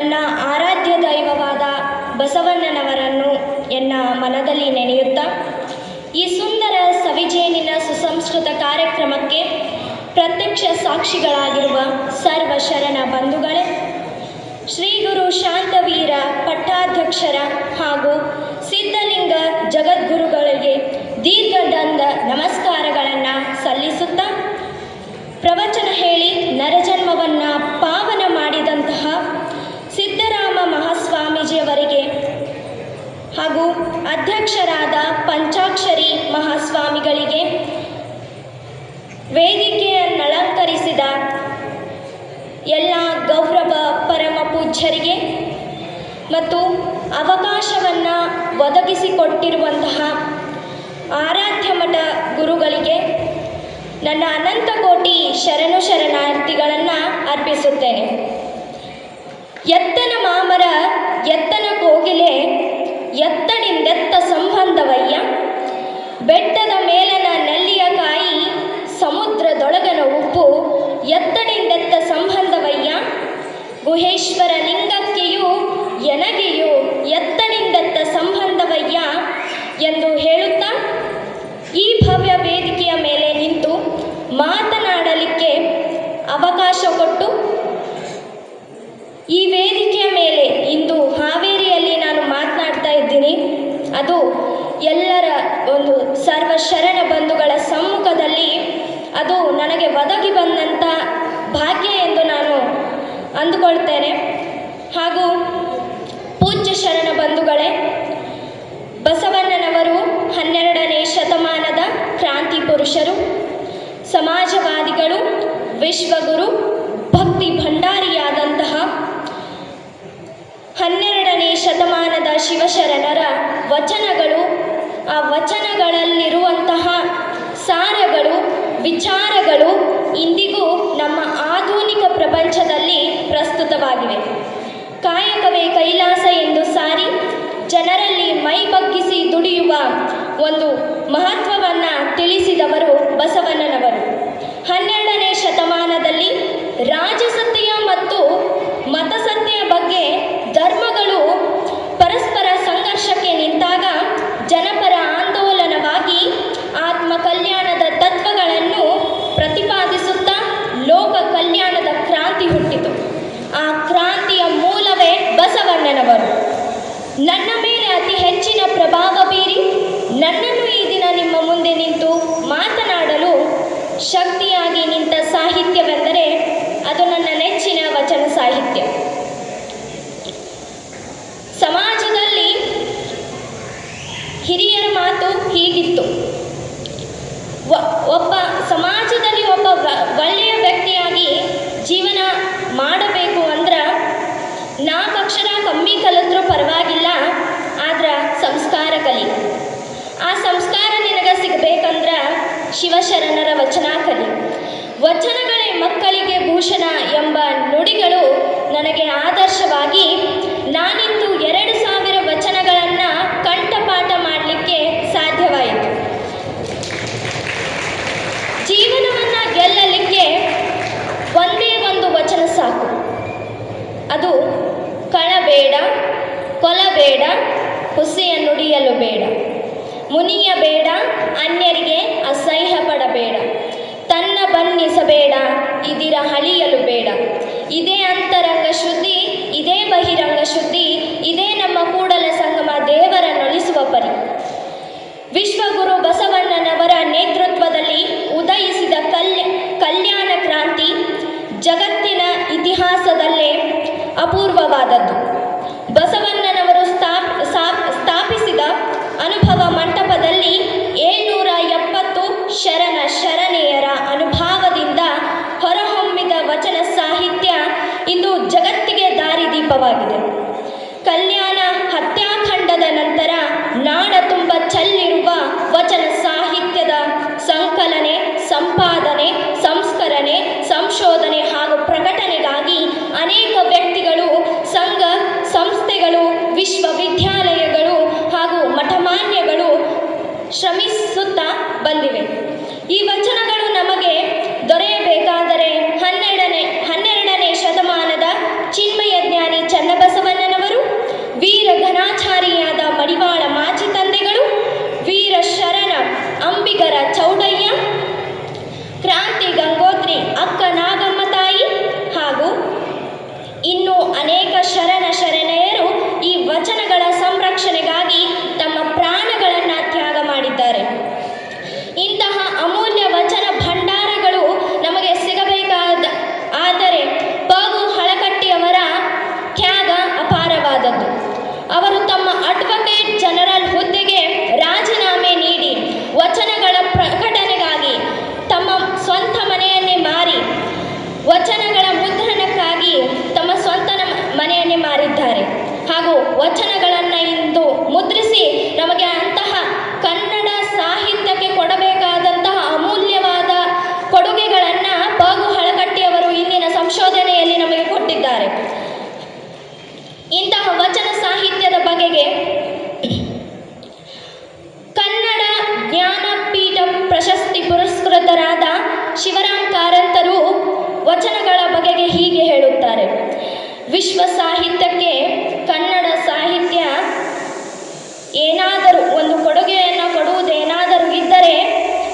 ನನ್ನ ಆರಾಧ್ಯ ದೈವವಾದ ಬಸವಣ್ಣನವರನ್ನು ಎನ್ನ ಮನದಲ್ಲಿ ನೆನೆಯುತ್ತಾ, ಈ ಸುಂದರ ಸವಿಜೇನಿನ ಸುಸಂಸ್ಕೃತ ಕಾರ್ಯಕ್ರಮಕ್ಕೆ ಪ್ರತ್ಯಕ್ಷ ಸಾಕ್ಷಿಗಳಾಗಿರುವ ಸರ್ವ ಶರಣ ಬಂಧುಗಳೇ, ಶ್ರೀ ಗುರು ಶಾಂತವೀರ ಪಟ್ಟಾಧ್ಯಕ್ಷರ ಹಾಗೂ ಸಿದ್ಧಲಿಂಗ ಜಗದ್ಗುರುಗಳಿಗೆ ದೀರ್ಘದಂದ ನಮಸ್ಕಾರಗಳನ್ನು ಸಲ್ಲಿಸುತ್ತಾ, ಪ್ರವಚನ ಹೇಳಿ ನರಜನ್ಮವನ್ನು ಪಾವನ ಮಾಡಿದಂತಹ ಅಧ್ಯಕ್ಷರಾದ ಪಂಚಾಕ್ಷರಿ ಮಹಾಸ್ವಾಮಿಗಳಿಗೆ ವೇದಿಕೆಯನ್ನಲಂಕರಿಸಿದ ಎಲ್ಲ ಗೌರವ ಪರಮ ಪೂಜ್ಯರಿಗೆ ಮತ್ತು ಅವಕಾಶವನ್ನು ಒದಗಿಸಿಕೊಟ್ಟಿರುವಂತಹ ಆರಾಧ್ಯ ಮಠ ಗುರುಗಳಿಗೆ ನನ್ನ ಅನಂತ ಕೋಟಿ ಶರಣು ಶರಣಾರ್ಥಿಗಳನ್ನು ಅರ್ಪಿಸುತ್ತೇನೆ. ಎತ್ತನ ಮಾಮರ ಎತ್ತನ ಅದು ಎಲ್ಲರ ಒಂದು ಸರ್ವ ಶರಣ ಬಂಧುಗಳ ಸಮ್ಮುಖದಲ್ಲಿ ಅದು ನನಗೆ ಒದಗಿ ಬಂದಂಥ ಭಾಗ್ಯ ಎಂದು ನಾನು ಅಂದುಕೊಳ್ತೇನೆ. ಹಾಗೂ ಪೂಜ್ಯ ಶರಣ ಬಂಧುಗಳೇ, ಬಸವಣ್ಣನವರು ಹನ್ನೆರಡನೇ ಶತಮಾನದ ಕ್ರಾಂತಿ ಪುರುಷರು, ಸಮಾಜವಾದಿಗಳು, ವಿಶ್ವಗುರು, ಭಕ್ತಿ ಭಂಡಾರಿಯಾದಂತಹ ಹನ್ನೆರಡನೇ ಶತಮಾನದ ಶಿವಶರಣರ ವಚನಗಳು, ಆ ವಚನಗಳಲ್ಲಿರುವಂತಹ ಸಾರಗಳು, ವಿಚಾರಗಳು ಇಂದಿಗೂ ನಮ್ಮ ಆಧುನಿಕ ಪ್ರಪಂಚದಲ್ಲಿ ಪ್ರಸ್ತುತವಾಗಿವೆ. ಕಾಯಕವೇ ಕೈಲಾಸ ಎಂದು ಸಾರಿ, ಜನರಲ್ಲಿ ಮೈ ಬಗ್ಗಿಸಿ ದುಡಿಯುವ ಒಂದು ಮಹತ್ವವನ್ನು ತಿಳಿಸಿದವರು ಬಸವಣ್ಣನವರು. ಹನ್ನೆರಡನೇ ಶತಮಾನದಲ್ಲಿ ರಾಜಸತ್ತೆಯ ಮತ್ತು ಮತಸತ್ತೆಯ ಬಗ್ಗೆ ಧರ್ಮಗಳು ಪರಸ್ಪರ ಸಂಘರ್ಷಕ್ಕೆ ನಿಂತಾಗ ಜನಪರ ಆಂದೋಲನವಾಗಿ ಆತ್ಮ ಕಲ್ಯಾಣದ ತತ್ವಗಳನ್ನು ಪ್ರತಿಪಾದಿಸುತ್ತಾ ಲೋಕ ಕಲ್ಯಾಣದ ಕ್ರಾಂತಿ ಹುಟ್ಟಿತು ಆ ಕ್ರಾಂತಿಯ ಮೂಲವೇ ಬಸವಣ್ಣನವರು ನನ್ನ ಮೇಲೆ ಅತಿ ಹೆಚ್ಚಿನ ಪ್ರಭಾವ ಬೀರಿ ನನ್ನನ್ನು ಈ ದಿನ ನಿಮ್ಮ ಮುಂದೆ ನಿಂತು ಮಾತನಾಡಲು ಶಕ್ತಿಯಾಗಿ ನಿಂತ ಸಾಹಿತ್ಯವೆಂದರೆ ಅದು ನನ್ನ ನೆಚ್ಚಿನ ವಚನ ಸಾಹಿತ್ಯ. ಸಮಾಜದಲ್ಲಿ ಹಿರಿಯರ ಮಾತು ಹೀಗಿತ್ತು. ಒಬ್ಬ, ಸಮಾಜದಲ್ಲಿ ಒಬ್ಬ ಒಳ್ಳೆಯ ವ್ಯಕ್ತಿಯಾಗಿ ಜೀವನ ಮಾಡಬೇಕು ಅಂದ್ರೆ ನಾ ಪಕ್ಷರ ಕಮ್ಮಿ ಕಲಿತ್ರೂ ಪರವಾಗಿಲ್ಲ, ಆದ್ರ ಸಂಸ್ಕಾರ ಕಲಿ. ಆ ಸಂಸ್ಕಾರ ನಿನಗೆ ಸಿಗಬೇಕಂದ್ರೆ ಶಿವಶರಣರ ವಚನ ಕಲಿ. ವಚನಗಳೇ ಮಕ್ಕಳಿಗೆ ಭೂಷಣ ಎಂಬ ನುಡಿಗಳು ನನಗೆ ಆದರ್ಶವಾಗಿ ನಾನಿಂದು ಎರಡು ಸಾವಿರ ವಚನಗಳನ್ನು ಕಂಠಪಾಠ ಮಾಡಲಿಕ್ಕೆ ಸಾಧ್ಯವಾಯಿತು ಜೀವನವನ್ನು ಗೆಲ್ಲಲಿಕ್ಕೆ ಒಂದೇ ಒಂದು ವಚನ ಸಾಕು ಅದು ಕಳಬೇಡ ಕೊಲಬೇಡ ಹುಸಿಯ ನುಡಿಯಲು ಬೇಡ ಮುನಿಯಬೇಡ ಅನ್ಯರಿಗೆ ಅಸಹ್ಯ ಪಡಬೇಡ ತನ್ನ ಬನ್ನಿಸಬೇಡ ಇದಿರ ಹಳಿಯಲು ಬೇಡ ಇದೇ ಅಂತರಂಗ ಶುದ್ಧಿ ಇದೇ ಬಹಿರಂಗ ಶುದ್ಧಿ ಇದೇ ನಮ್ಮ ಕೂಡಲ ಸಂಗಮ ದೇವರನ್ನೊಲಿಸುವ ಪರಿ ವಿಶ್ವಗುರು ಬಸವಣ್ಣನವರ ನೇತೃತ್ವದಲ್ಲಿ ಉದಯಿಸಿದ ಕಲ್ಯ ಕಲ್ಯಾಣ ಕ್ರಾಂತಿ ಜಗತ್ತಿನ ಇತಿಹಾಸದಲ್ಲೇ ಅಪೂರ್ವವಾದದ್ದು. ಬಸವಣ್ಣನವರು ಸ್ಥಾಪ್ ಸ್ಥಾಪ್- ಸ್ಥಾಪಿಸಿದ ಅನುಭವ ಮಂಟಪದಲ್ಲಿ ಏಳ್ನೂರ ಎಪ್ಪತ್ತು ಶರಣ ಶರಣೆಯರ ಅನುಭಾವದಿಂದ ಹೊರಹೊಮ್ಮಿದ ವಚನ ಸಾಹಿತ್ಯ ಇಂದು ಜಗತ್ತಿಗೆ ದಾರಿದೀಪವಾಗಿದೆ. ಕಲ್ಯಾಣ ವಿಶ್ವವಿದ್ಯಾಲಯಗಳು ಹಾಗೂ ಮಠಮಾನ್ಯಗಳು ಶ್ರಮಿಸುತ್ತಾ ಬಂದಿವೆ. ಈ ವಚನಗಳು ನಮಗೆ ದೊರೆಯಬೇಕಾದರೆ ಹನ್ನೆರಡನೇ ಹನ್ನೆರಡನೇ ಶತಮಾನದ ಚಿನ್ಮಯ ಜ್ಞಾನಿ ಚನ್ನಬಸವಣ್ಣನವರು, ವೀರ ಘನಾಚಾರಿಯಾದ ಮಡಿವಾಳ ಮಾಜಿ ತಂದೆಗಳು, ವೀರ ಶರಣ ಅಂಬಿಗರ ಚೌಡಯ್ಯ, ಕ್ರಾಂತಿ ಗಂಗೋತ್ರಿ ಅಕ್ಕನಾಗಮ್ಮ ತಾಯಿ ಹಾಗೂ ಇನ್ನೂ ಅನೇಕ ಶರಣ ಶರಣೆಯ ಈ ವಚನಗಳ ಸಂರಕ್ಷಣೆಗಾಗಿ ವಿಶ್ವ ಸಾಹಿತ್ಯಕ್ಕೆ ಕನ್ನಡ ಸಾಹಿತ್ಯ ಏನಾದರೂ ಒಂದು ಕೊಡುಗೆಯನ್ನು ಕೊಡುವುದೇನಾದರೂ ಇದ್ದರೆ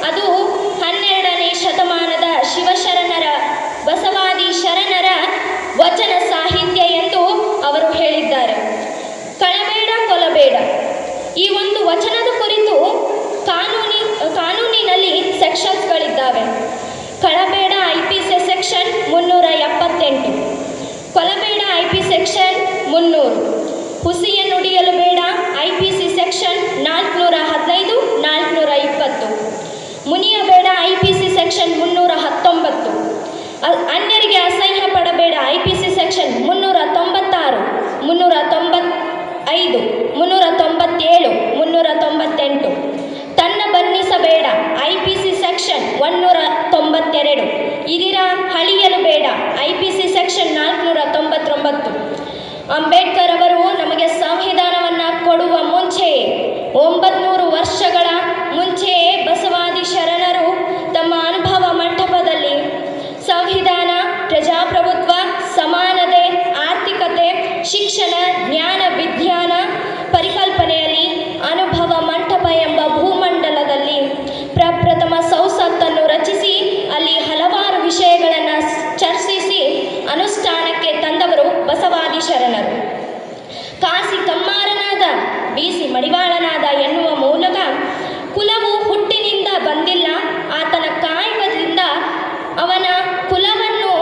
ಅದು ಹನ್ನೆರಡನೇ ಶತಮಾನದ ಶಿವಶರಣರ, ಬಸವಾದಿ ಶರಣರ ವಚನ ಸಾಹಿತ್ಯ ಎಂದು ಅವರು ಹೇಳಿದ್ದಾರೆ. ಕಳಬೇಡ ಕೊಲಬೇಡ. ಈ ಒಂದು ವಚನದ ಕುರಿತು ಕಾನೂನಿ, ಕಾನೂನಿನಲ್ಲಿ ಸೆಕ್ಷನ್ಸ್ಗಳಿದ್ದಾವೆ ಕಳಬೇಡ ಐ ಪಿ ಸಿ ಸೆಕ್ಷನ್ ಮುನ್ನೂರ ಎಪ್ಪತ್ತೆಂಟು ಅನ್ಯರಿಗೆ ಅಸಹ್ಯ ಪಡಬೇಡ ಐ ಪಿ ಸಿ ಸೆಕ್ಷನ್ ಮುನ್ನೂರ ತೊಂಬತ್ತಾರು, ಮುನ್ನೂರ ತೊಂಬತ್ತೈದು, ಮುನ್ನೂರ ತೊಂಬತ್ತೇಳು, ಮುನ್ನೂರ ತೊಂಬತ್ತೆಂಟು. ತನ್ನ ಬನ್ನಿಸಬೇಡ ಐ ಪಿ ಸಿ ಸೆಕ್ಷನ್ ಒನ್ನೂರ ತೊಂಬತ್ತೆರಡು. ಇದಿರ ಹಳಿಯಲು ಬೇಡ. ಐ ಪಿ ಸಿ ಸೆಕ್ಷನ್ ನಾಲ್ಕುನೂರ ತೊಂಬತ್ತೊಂಬತ್ತು. ಅಂಬೇಡ್ಕರ್ ಅವರು ಶರಣರು ಕಾಸಿ ಕಮ್ಮಾರನಾದ ಬೀಸಿ ಮಡಿವಾಳನಾದ ಎನ್ನುವ ಮೂಲಕ ಕುಲವು ಹುಟ್ಟಿನಿಂದ ಬಂದಿಲ್ಲ ಆತನ ಕಾಯಕದಿಂದ ಅವನ ಕುಲವನ್ನು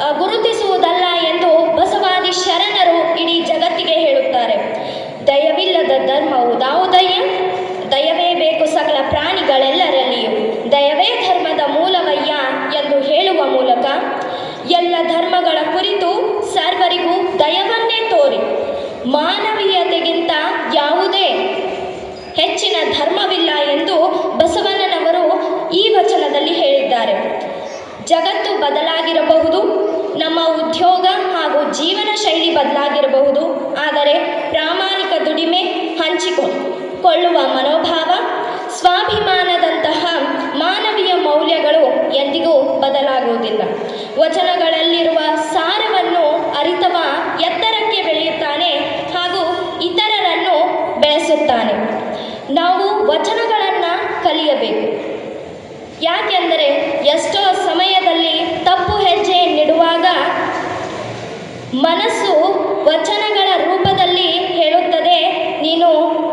ಆ, ಗುರುತಿಸುವುದಲ್ಲ ಎಂದು ಬಸವಾದಿ ಶರಣರು ಇಡೀ ಜಗತ್ತಿಗೆ ಹೇಳುತ್ತಾರೆ ದಯವಿಲ್ಲದ ಧರ್ಮವು ದಾವುದಯ್ಯ ದಯವೇ ಬೇಕು ಸಕಲ ಪ್ರಾಣಿಗಳೆಲ್ಲರಲ್ಲಿಯೂ ದಯವೇ ಧರ್ಮದ ಮೂಲವಯ್ಯ ಎಂದು ಹೇಳುವ ಮೂಲಕ ಎಲ್ಲ ಧರ್ಮಗಳ ಕುರಿತು ಸರ್ವರಿಗೂ ದಯವನ್ನೇ ತೋರಿ ಮಾನವೀಯತೆಗಿಂತ ಯಾವುದೇ ಹೆಚ್ಚಿನ ಧರ್ಮವಿಲ್ಲ ಎಂದು ಬಸವಣ್ಣನವರು ಈ ವಚನದಲ್ಲಿ ಹೇಳಿದ್ದಾರೆ. ಜಗತ್ತು ಬದಲಾಗಿರಬಹುದು, ನಮ್ಮ ಉದ್ಯೋಗ ಹಾಗೂ ಜೀವನ ಶೈಲಿ ಬದಲಾಗಿರಬಹುದು, ಆದರೆ ಪ್ರಾಮಾಣಿಕ ದುಡಿಮೆ ಹಂಚಿಕೊಳ್ಳುವ ಮನೋಭಾವ, ಸ್ವಾಭಿಮಾನದಂತಹ ಮಾನವೀಯ ಮೌಲ್ಯಗಳು ಎಂದಿಗೂ ಬದಲಾಗುವುದಿಲ್ಲ. ವಚನಗಳಲ್ಲಿರುವ ಸಾರವನ್ನು ಅರಿತವ ಎತ್ತರಕ್ಕೆ ನಾವು ವಚನಗಳನ್ನು ಕಲಿಯಬೇಕು. ಯಾಕೆಂದರೆ ಎಷ್ಟೋ ಸಮಯದಲ್ಲಿ ತಪ್ಪು ಹೆಜ್ಜೆ ನೆಡುವಾಗ ಮನಸ್ಸು ವಚನಗಳ ರೂಪದಲ್ಲಿ ಹೇಳುತ್ತದೆ, ನೀನು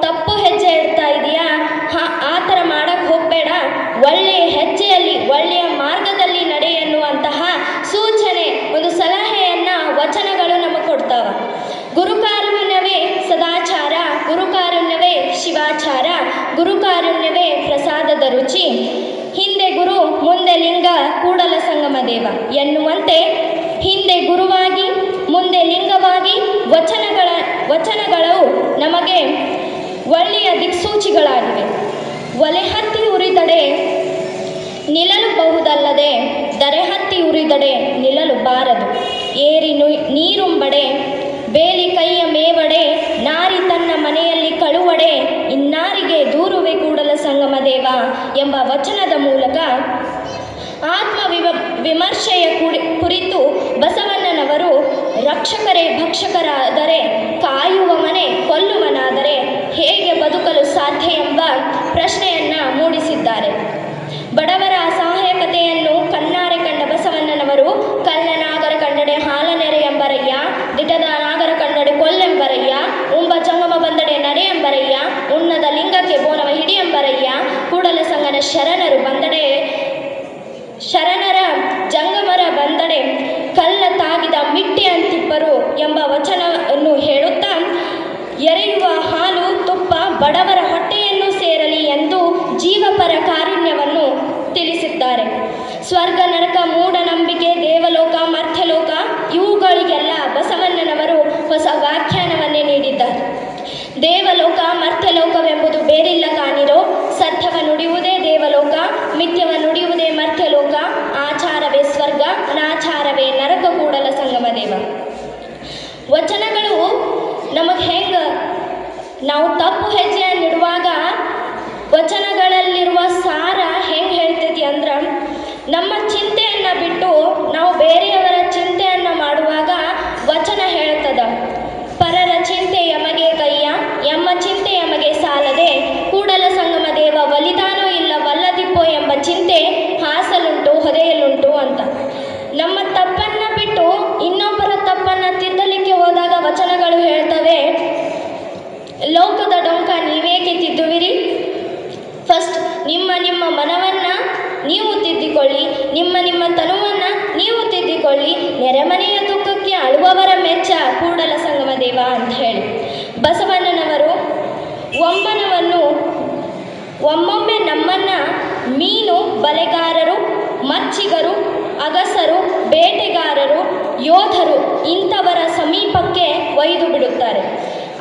ತಪ್ಪು ಹೆಜ್ಜೆ ಇಡ್ತಾ ಇದೀಯಾ? ಹಾ, ಆ ಥರ ಮಾಡಕ್ಕೆ ಹೋಗಬೇಡ. ಒಳ್ಳೆಯ ಹೆಜ್ಜೆಯಲ್ಲಿ ಒಳ್ಳೆಯ ಮಾರ್ಗದಲ್ಲಿ ನಡೆ ಎನ್ನುವಂತಹ ಸೂಚನೆ ಒಂದು ಸಲಹೆಯನ್ನು ವಚನಗಳು ನಮಗೆ ಕೊಡ್ತಾವ ಗುರುಕಾರುಣ್ಯವೇ ಸದಾಚಾರ ಗುರುಕಾರುಣ್ಯವೇ ಶಿವಾಚಾರ ಗುರುಕಾರುಣ್ಯವೇ ಪ್ರಸಾದದ ರುಚಿ. ಹಿಂದೆ ಗುರು, ಮುಂದೆ ಲಿಂಗ, ಕೂಡಲ ಸಂಗಮ ದೇವ ಎನ್ನುವಂತೆ ಹಿಂದೆ ಗುರುವಾಗಿ, ಮುಂದೆ ಲಿಂಗವಾಗಿ ವಚನಗಳ ವಚನಗಳು ನಮಗೆ ಒಳ್ಳೆಯ ದಿಕ್ಸೂಚಿಗಳಾಗಿವೆ. ಒಲೆ ಹತ್ತಿ ಉರಿದಡೆ ನಿಲ್ಲಲುಬಹುದಲ್ಲದೆ, ದರೆ ಹತ್ತಿ ಉರಿದಡೆ ನಿಲ್ಲಲು ಬಾರದು ಏರಿ ನೀರುಂಬಡೆ, ಬೇಲಿ ಕೈಯ ಮೇವಡೆ, ನಾರಿ ತನ್ನ ಮನೆಯಲ್ಲಿ ಕಳುವಡೆ ಇನ್ನಾರಿಗೆ ದೂರುವೆ ಕೂಡಲ ಸಂಗಮ ದೇವ ಎಂಬ ವಚನದ ಮೂಲಕ ಆತ್ಮ ವಿಮರ್ಶೆಯ ಕುರಿ, ಕುರಿತು ಬಸವಣ್ಣನವರು, ರಕ್ಷಕರೇ, ಭಕ್ಷಕರಾದರೆ ಕಾಯುವ ಮನೆ ಕೊಲ್ಲುವನಾದರೆ ಹೇಗೆ ಬದುಕಲು ಸಾಧ್ಯ? ಎಂಬ ಪ್ರಶ್ನೆಯನ್ನು ಮೂಡಿಸಿದ್ದಾರೆ. ಶರಣರು ಬಂದ ಚಿಂತೆ ಹಾಸಲುಂಟು ಹೊದೆಯಲ್ಲುಂಟು ಅಂತ. ನಮ್ಮ ತಪ್ಪನ್ನ ಬಿಟ್ಟು ಇನ್ನೊಬ್ಬರ ತಪ್ಪನ್ನ ತಿದ್ದಲಿಕ್ಕೆ ಹೋದಾಗ ವಚನಗಳು ಹೇಳ್ತವೆ, ಲೋಕದ ಡೊಂಕ ನೀವೇಕೆ ತಿದ್ದುವಿರಿ ಫಸ್ಟ್, ನಿಮ್ಮ ನಿಮ್ಮ ಮನವನ್ನು ನೀವು ತಿದ್ದಿಕೊಳ್ಳಿ, ನಿಮ್ಮ ನಿಮ್ಮ ತನುವನ್ನು ನೀವು ತಿದ್ದಿಕೊಳ್ಳಿ, ನೆರೆಮನೆಯ ದುಃಖಕ್ಕೆ ಅಳುವವರ ಮೆಚ್ಚ, ಕೂಡಲ ಸಂಗಮ ದೇವ ಅಂತ ಹೇಳಿ. ಬಸವಣ್ಣನವರು ಒಮ್ಮನವನ್ನು ಒಮ್ಮೊಮ್ಮೆ ನಮ್ಮನ್ನ ಮಚ್ಚಿಗರು ಅಗಸರು, ಬೇಟೆಗಾರರು, ಯೋಧರು ಇಂಥವರ ಸಮೀಪಕ್ಕೆ ಒಯ್ದು ಬಿಡುತ್ತಾರೆ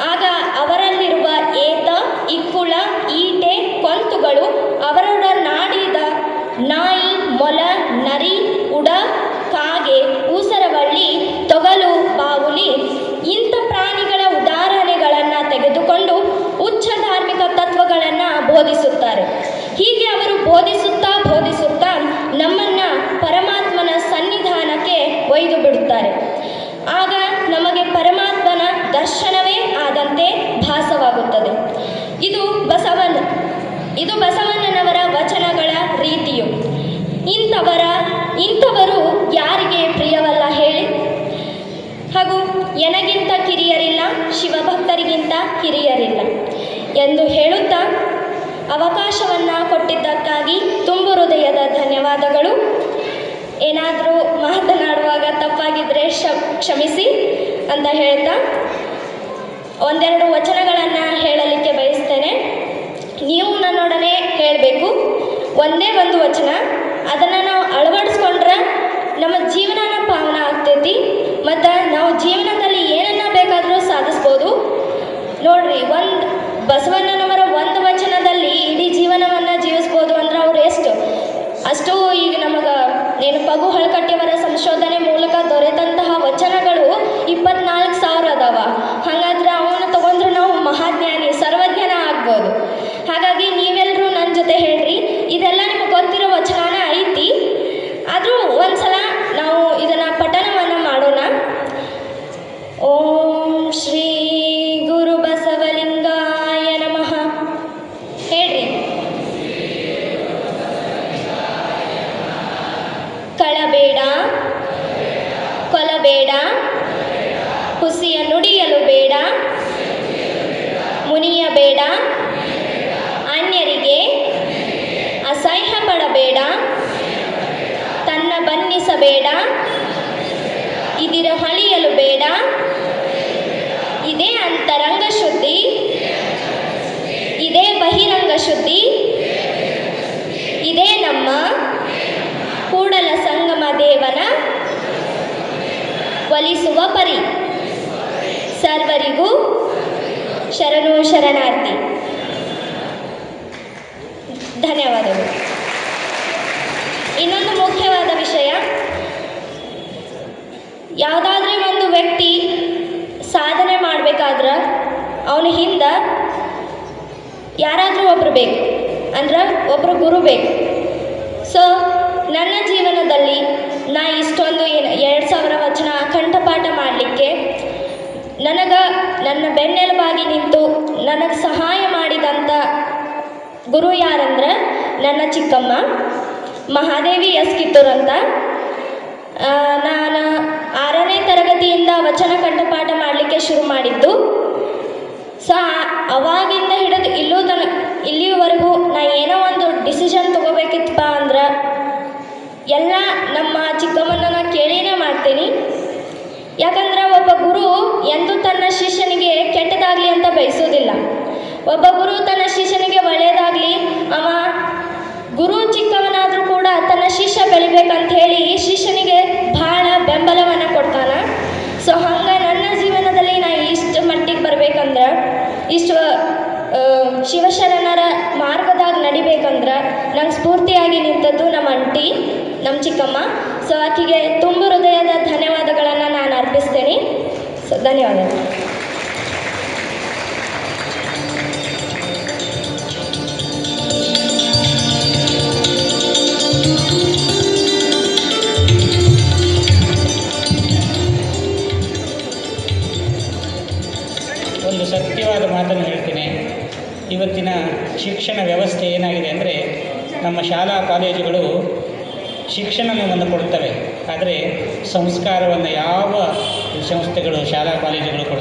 ಆಗ ಅವರಲ್ಲಿರುವ ಏತ, ಇಕ್ಕುಳ, ಈಟೆ, ಕೊಂತುಗಳು ಅವರೊಡನಾಡಿದ ನಾಯಿ, ಮೊಲ, ನರಿ, ಉಡ, ಕಾಗೆ, ಊಸರವಳ್ಳಿ, ತೊಗಲು, ಬಾವುಲಿ ಇಂಥ ಪ್ರಾಣಿಗಳ ಉದಾಹರಣೆಗಳನ್ನು ತೆಗೆದುಕೊಂಡು ಉಚ್ಚ ಧಾರ್ಮಿಕ ತತ್ವಗಳನ್ನು ಬೋಧಿಸುತ್ತಾರೆ. ಹೀಗೆ ಅವರು ಬೋಧಿಸುತ್ತಾ ಬೋಧಿಸುತ್ತಾ ನಮ್ಮನ್ನ ಪರಮಾತ್ಮನ ಸನ್ನಿಧಾನಕ್ಕೆ ಬಿಡುತ್ತಾರೆ. ಆಗ ನಮಗೆ ಪರಮಾತ್ಮನ ದರ್ಶನವೇ ಆದಂತೆ ಭಾಸವಾಗುತ್ತದೆ. ಇದು ಬಸವನ, ಇದು ಬಸವಣ್ಣನವರ ವಚನಗಳ ರೀತಿಯು. ಇಂಥವರ, ಇಂಥವರು ಯಾರಿಗೆ ಪ್ರಿಯವಲ್ಲ ಹೇಳಿ? ಹಾಗೂ ಎನಗಿಂತ ಕಿರಿಯರಿಲ್ಲ, ಶಿವಭಕ್ತರಿಗಿಂತ ಕಿರಿಯರಿಲ್ಲ. ಎಂದು ಹೇಳುತ್ತಾ ಅವಕಾಶವನ್ನ ಕೊಟ್ಟಿದ್ದಕ್ಕಾಗಿ ತುಂಬು ಹೃದಯದ ಧನ್ಯವಾದಗಳು. ಏನಾದರೂ ತಪ್ಪಾಗಿದ್ರೆ ಶ ಕ್ಷಮಿಸಿ ಅಂತ ಹೇಳ್ತಾ ಒಂದೆರಡು ವಚನಗಳನ್ನು ಹೇಳಲಿಕ್ಕೆ ಬಯಸ್ತೇನೆ. ನೀವು ನನ್ನೊಡನೆ ಹೇಳಬೇಕು. ಒಂದೇ ಒಂದು ವಚನ. ಅದನ್ನು ನಾವು ಅಳವಡಿಸ್ಕೊಂಡ್ರೆ ನಮ್ಮ ಜೀವನನ ಪಾವನ ಆಗ್ತೈತಿ. ಮತ್ತು ನಾವು ಜೀವನದಲ್ಲಿ ಏನನ್ನ ಬೇಕಾದರೂ ಸಾಧಿಸ್ಬೋದು. ನೋಡ್ರಿ, ಒಂದು ಬಸವಣ್ಣನವರ ಒಂದು ವಚನದಲ್ಲಿ ಇಡೀ ಜೀವನವನ್ನು ಜೀವಿಸ್ಬೋದು ಅಂದ್ರೆ ಅವ್ರು ಎಷ್ಟು? ಅಷ್ಟು ಈಗ ನಮಗೆ ಪಗು ಹಳಕಟ್ಟಿಯವರ ಸಂಶೋಧನೆ ದೊರೆತಂತಹ ವಚನಗಳು ಇಪ್ಪತ್ನಾಲ್ಕು ಸಾವಿರ ಅದಾವ. ಹಾಗಾದ್ರೆ ಅವನು ತಗೊಂಡ್ರೆ ನಾವು ಮಹಾಜ್ಞಾನಿ ಸರ್ವಜ್ಞನ ಆಗ್ಬೋದು. ಹಾಗಾಗಿ ಮುನಿಯಬೇಡ ಅನ್ಯರಿಗೆ ಅಸಹ್ಯ ಪಡಬೇಡ ತನ್ನ ಬನ್ನಿಸಬೇಡ ಇದಿರ ಹಳಿಯಲು ಬೇಡ. ಇದೇ ಅಂತರಂಗ ಶುದ್ಧಿ. ಇದೇ ಬಹಿರಂಗ ಶುದ್ಧಿ. ಇದೇ ನಮ್ಮ ಕೂಡಲ ಸಂಗಮ ದೇವನ ಒಲಿಸುವ ಪರಿ. ಸರ್ವರಿಗೂ ಶರಣು ಶರಣಾರ್ಥಿ. ಧನ್ಯವಾದಗಳು. ಇನ್ನೊಂದು ಮುಖ್ಯವಾದ ವಿಷಯ, ಯಾವುದಾದ್ರೆ ಒಂದು ವ್ಯಕ್ತಿ ಸಾಧನೆ ಮಾಡಬೇಕಾದ್ರೆ ಅವನ ಹಿಂದೆ ಯಾರಾದರೂ ಒಬ್ಬರು ಬೇಕು, ಅಂದ್ರೆ ಒಬ್ಬರು ಗುರು ಬೇಕು. ಸೊ ನನ್ನ ಜೀವನದಲ್ಲಿ ನಾ ಇಷ್ಟೊಂದು ಏನು, ಎರಡು ಸಾವಿರ ವಚನ ಕಂಠಪಾಠ ಮಾಡಲಿಕ್ಕೆ ನನಗೆ ನನ್ನ ನಿಂತು ನನಗೆ ಸಹಾಯ ಮಾಡಿದಂಥ ಗುರು ಯಾರಂದ್ರೆ ನನ್ನ ಚಿಕ್ಕಮ್ಮ, ಮಹಾದೇವಿ ಎಸ್. ಕಿತ್ತೂರ್ ಅಂತ. ನಾನು ಆರನೇ ತರಗತಿಯಿಂದ ವಚನ ಕಂಠಪಾಠ ಮಾಡಲಿಕ್ಕೆ ಶುರು ಮಾಡಿದ್ದು. ಸೊ ಅವಾಗಿಂದ ಹಿಡಿದು ಇಲ್ಲೂ ತನ, ಇಲ್ಲಿವರೆಗೂ ನಾ ಏನೋ ಒಂದು ಡಿಸಿಷನ್ ತೊಗೋಬೇಕಿತ್ತಪ್ಪ ಅಂದ್ರೆ, ಎಲ್ಲ ನಮ್ಮ ಚಿಕ್ಕಮ್ಮನ ಕೇಳಿನೇ ಮಾಡ್ತೀನಿ. ಯಾಕಂದ್ರೆ ಒಬ್ಬ ಗುರು ಎಂದೂ ತನ್ನ ಶಿಷ್ಯನಿಗೆ ಕೆಟ್ಟದಾಗಲಿ ಅಂತ ಬಯಸೋದಿಲ್ಲ ಒಬ್ಬ ಗುರು ತನ್ನ ಶಿಷ್ಯನಿಗೆ ಒಳ್ಳೆಯದಾಗಲಿ, ಅವ ಗುರು ಚಿಕ್ಕವನಾದರೂ ಕೂಡ ತನ್ನ ಶಿಷ್ಯ ಬೆಳಿಬೇಕಂತ ಹೇಳಿ ಶಿಷ್ಯನಿಗೆ ಭಾಳ ಬೆಂಬಲವನ್ನು ಕೊಡ್ತಾನ. ಸೊ ಹಂಗೆ ನನ್ನ ಜೀವನದಲ್ಲಿ ನಾ ಇಷ್ಟು ಮಟ್ಟಿಗೆ ಬರ್ಬೇಕಂದ್ರೆ, ಇಷ್ಟು ಶಿವಶರಣರ ಮಾರ್ಗದಾಗ ನಡಿಬೇಕಂದ್ರೆ ನಂಗೆ ಸ್ಫೂರ್ತಿಯಾಗಿ ನಿಂತದ್ದು ನಮ್ಮ ಅಂಟಿ ನಮ್ಮ ಚಿಕ್ಕಮ್ಮ. ಸೊ ಆಕೆಗೆ ತುಂಬ ಹೃದಯದ ಧನ್ಯವಾದಗಳನ್ನು ನಾನು ಅರ್ಪಿಸ್ತೇನೆ. ಸೊ ಒಂದು ಸತ್ಯವಾದ ಮಾತನ್ನು ಹೇಳ್ತೀನಿ. ಇವತ್ತಿನ ಶಿಕ್ಷಣ ವ್ಯವಸ್ಥೆ ಏನಾಗಿದೆ ಅಂದರೆ ನಮ್ಮ ಶಾಲಾ ಕಾಲೇಜುಗಳು ಶಿಕ್ಷಣವನ್ನು ಕೊಡ್ತವೆ ಆದರೆ ಸಂಸ್ಕಾರವನ್ನು ಯಾವ ಸಂಸ್ಥೆಗಳು ಶಾಲಾ ಕಾಲೇಜುಗಳು ಕೊಡ್ತವೆ